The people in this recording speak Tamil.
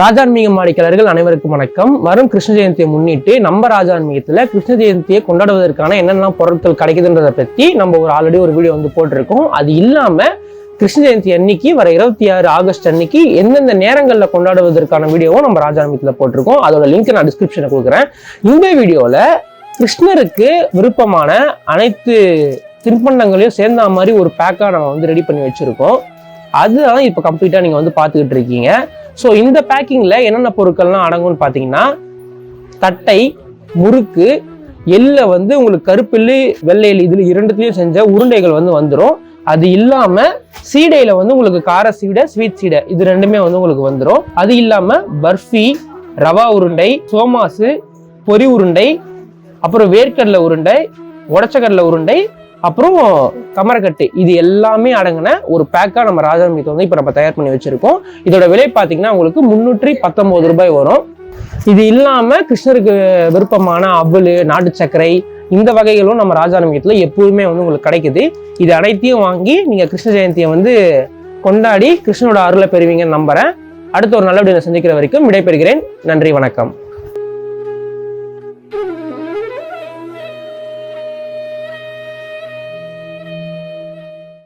ராஜான்மீக மாடிக்கலர்கள் அனைவருக்கும் வணக்கம். வரும் கிருஷ்ண ஜெயந்தியை முன்னிட்டு நம்ம ராஜான்மீகத்தில் கிருஷ்ண ஜெயந்தியை கொண்டாடுவதற்கான என்னென்ன பொருட்கள் கிடைக்குதுன்றதை பற்றி நம்ம ஒரு ஆல்ரெடி ஒரு வீடியோ வந்து போட்டிருக்கோம். அது இல்லாமல் கிருஷ்ண ஜெயந்தி அன்னைக்கு வர இருபத்தி ஆறு ஆகஸ்ட் அன்னைக்கு எந்தெந்த நேரங்களில் கொண்டாடுவதற்கான வீடியோவும் நம்ம ராஜான்மீகத்துல போட்டிருக்கோம். அதோட லிங்க் நான் டிஸ்கிரிப்ஷனில் கொடுக்குறேன். இந்த வீடியோவில் கிருஷ்ணருக்கு விருப்பமான அனைத்து திருப்பண்டங்களையும் சேர்ந்த மாதிரி ஒரு பேக்காக நம்ம வந்து ரெடி பண்ணி வச்சுருக்கோம். அதுதான் இப்போ கம்ப்ளீட்டாக நீங்கள் வந்து பார்த்துக்கிட்டு இருக்கீங்க. ஸோ இந்த பேக்கிங்கில் என்னென்ன பொருட்கள்லாம் அடங்கும்னு பார்த்தீங்கன்னா தட்டை முறுக்கு எள்ள வந்து உங்களுக்கு கருப்பில்லு வெள்ளை எள்ளு இதில் இரண்டுத்துலையும் செஞ்ச உருண்டைகள் வந்து வந்துடும் அது இல்லாமல் சீடையில் வந்து உங்களுக்கு கார சீடை ஸ்வீட் சீடை இது ரெண்டுமே வந்து உங்களுக்கு வந்துடும் அது இல்லாமல் பர்ஃபி ரவா உருண்டை சோமாசு பொரி உருண்டை அப்புறம் வேர்க்கடலை உருண்டை உடச்சக்கடலை உருண்டை அப்புறம் கமரக்கட்டு இது எல்லாமே அடங்கின ஒரு பேக்காக நம்ம ராஜாமீத்தை வந்து இப்போ நம்ம தயார் பண்ணி வச்சிருக்கோம். இதோட விலை பார்த்தீங்கன்னா உங்களுக்கு முந்நூற்றி பத்தொன்பது ரூபாய் வரும். இது இல்லாமல் கிருஷ்ணருக்கு விருப்பமான அவல் நாட்டு சர்க்கரை இந்த வகைகளும் நம்ம ராஜாநமியத்துல எப்போதுமே வந்து உங்களுக்கு கிடைக்குது. இது அனைத்தையும் வாங்கி நீங்கள் கிருஷ்ண ஜெயந்தியை வந்து கொண்டாடி கிருஷ்ணனோட அருளை பெறுவீங்கன்னு நம்புறேன். அடுத்த ஒரு நல்ல வீடியோ சந்திக்கிற வரைக்கும் விடைபெறுகிறேன். நன்றி வணக்கம்.